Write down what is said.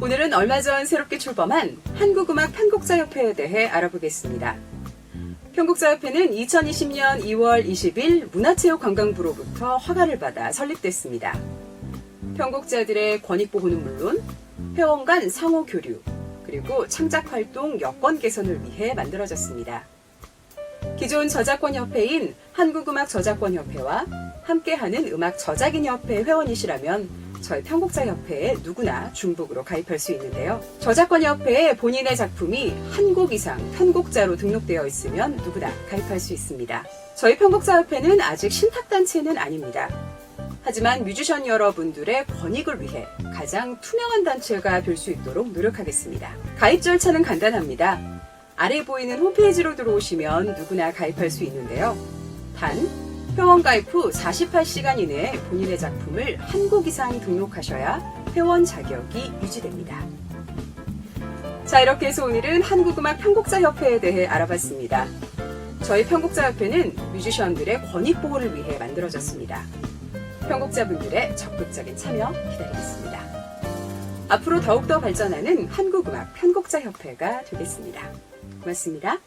얼마 전 새롭게 출범한 한국음악 편곡자협회에 대해 알아보겠습니다. 편곡자협회는 2020년 2월 20일 문화체육관광부로부터 허가를 받아 설립됐습니다. 편곡자들의 권익보호는 물론 회원 간 상호 교류, 그리고 창작활동 여건 개선을 위해 만들어졌습니다. 기존 저작권협회인 한국음악저작권협회와 함께하는 음악저작인협회 회원이시라면 저희 편곡자협회에 누구나 중복으로 가입할 수 있는데요. 저작권협회에 본인의 작품이 한 곡 이상 편곡자로 등록되어 있으면 누구나 가입할 수 있습니다. 저희 편곡자협회는 아직 신탁단체는 아닙니다. 하지만 뮤지션 여러분들의 권익을 위해 가장 투명한 단체가 될 수 있도록 노력하겠습니다. 가입 절차는 간단합니다. 아래 보이는 홈페이지로 들어오시면 누구나 가입할 수 있는데요. 단, 회원 가입 후 48시간 이내에 본인의 작품을 한 곡 이상 등록하셔야 회원 자격이 유지됩니다. 자, 이렇게 해서 오늘은 한국음악 편곡자협회에 대해 알아봤습니다. 저희 편곡자협회는 뮤지션들의 권익 보호를 위해 만들어졌습니다. 편곡자분들의 적극적인 참여 기다리겠습니다. 앞으로 더욱더 발전하는 한국음악 편곡자협회가 되겠습니다. 고맙습니다.